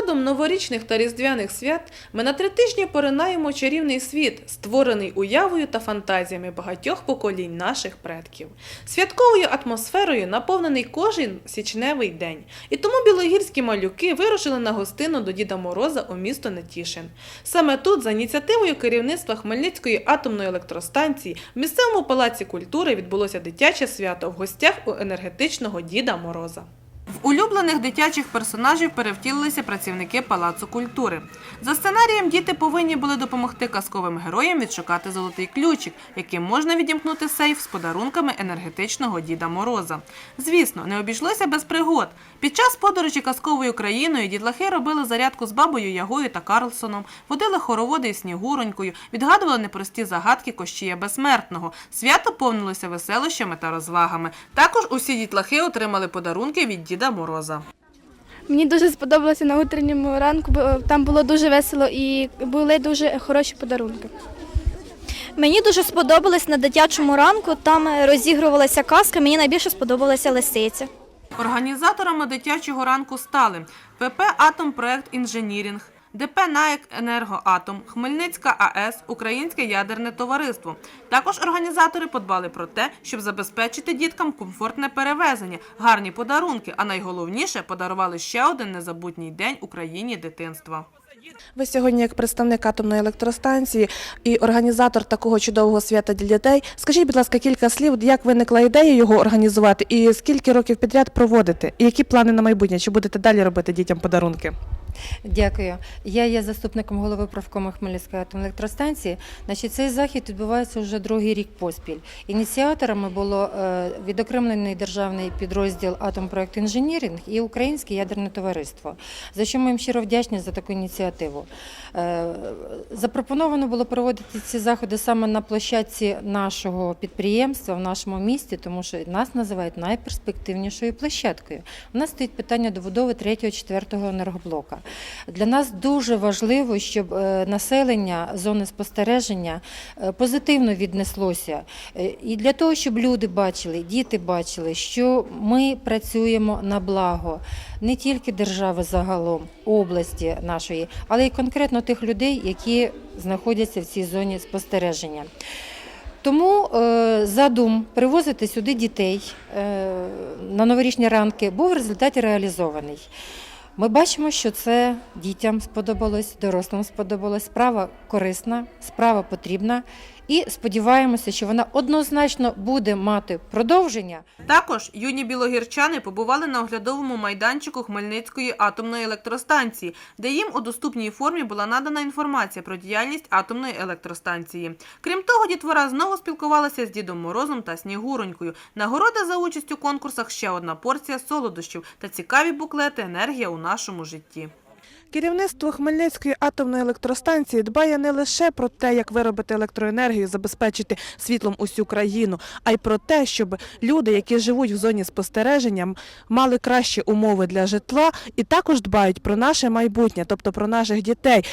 приходом новорічних та різдвяних свят ми на три тижні поринаємо чарівний світ, створений уявою та фантазіями багатьох поколінь наших предків. Святковою атмосферою наповнений кожен січневий день. І тому білогірські малюки вирушили на гостину до Діда Мороза у місто Нетішин. Саме тут, за ініціативою керівництва Хмельницької атомної електростанції, в місцевому палаці культури відбулося дитяче свято в гостях у енергетичного Діда Мороза. Улюблених дитячих персонажів перевтілилися працівники Палацу культури. За сценарієм діти повинні були допомогти казковим героям відшукати золотий ключик, яким можна відімкнути сейф з подарунками енергетичного Діда Мороза. Звісно, не обійшлося без пригод. Під час подорожі казковою країною дітлахи робили зарядку з бабою Ягою та Карлсоном, водили хороводи із Снігуронькою, відгадували непрості загадки Кощія Безсмертного. Свято повнилося веселощами та розвагами. Також усі дітлахи отримали подарунки від Діда Мороза. Мені дуже сподобалося на утренньому ранку, бо там було дуже весело і були дуже хороші подарунки. Мені дуже сподобалось на дитячому ранку. Там розігрувалася казка. Мені найбільше сподобалася лисиця. Організаторами дитячого ранку стали ПП Атомпроект Інженірінг, ДП НАЕК Енергоатом, Хмельницька АЕС, Українське ядерне товариство. Також організатори подбали про те, щоб забезпечити діткам комфортне перевезення, гарні подарунки, а найголовніше подарували ще один незабутній день Україні дитинства. Ви сьогодні, як представник атомної електростанції і організатор такого чудового свята для дітей, скажіть, будь ласка, кілька слів, як виникла ідея його організувати, і скільки років підряд проводити, і які плани на майбутнє? Чи будете далі робити дітям подарунки? Дякую. Я є заступником голови правкому Хмельницької атомної електростанції. Значить, цей захід відбувається вже другий рік поспіль. Ініціаторами було е, відокремлений державний підрозділ Атомпроект інженірінг і Українське ядерне товариство. За що ми їм щиро вдячні за таку ініціативу. Е, запропоновано було проводити ці заходи саме на площадці нашого підприємства в нашому місті, тому що нас називають найперспективнішою площадкою. У нас стоїть питання добудови 3-4 енергоблока. Для нас дуже важливо, щоб е, населення зони спостереження е, позитивно віднеслося. Е, І для того, щоб люди бачили, діти бачили, що ми працюємо на благо не тільки держави загалом, області нашої, але й конкретно тих людей, які знаходяться в цій зоні спостереження. Тому задум привозити сюди дітей на новорічні ранки був в результаті реалізований. Ми бачимо, що це дітям сподобалось, дорослим сподобалось. Справа корисна, справа потрібна, і сподіваємося, що вона однозначно буде мати продовження. Також юні білогірчани побували на оглядовому майданчику Хмельницької атомної електростанції, де їм у доступній формі була надана інформація про діяльність атомної електростанції. Крім того, дітвора знову спілкувалася з Дідом Морозом та Снігуронькою. Нагорода за участь у конкурсах ще одна порція солодощів та цікаві буклети Енергія у нашому житті. Керівництво Хмельницької атомної електростанції дбає не лише про те, як виробити електроенергію, забезпечити світлом усю країну, а й про те, щоб люди, які живуть в зоні спостереження, мали кращі умови для житла і також дбають про наше майбутнє, тобто про наших дітей.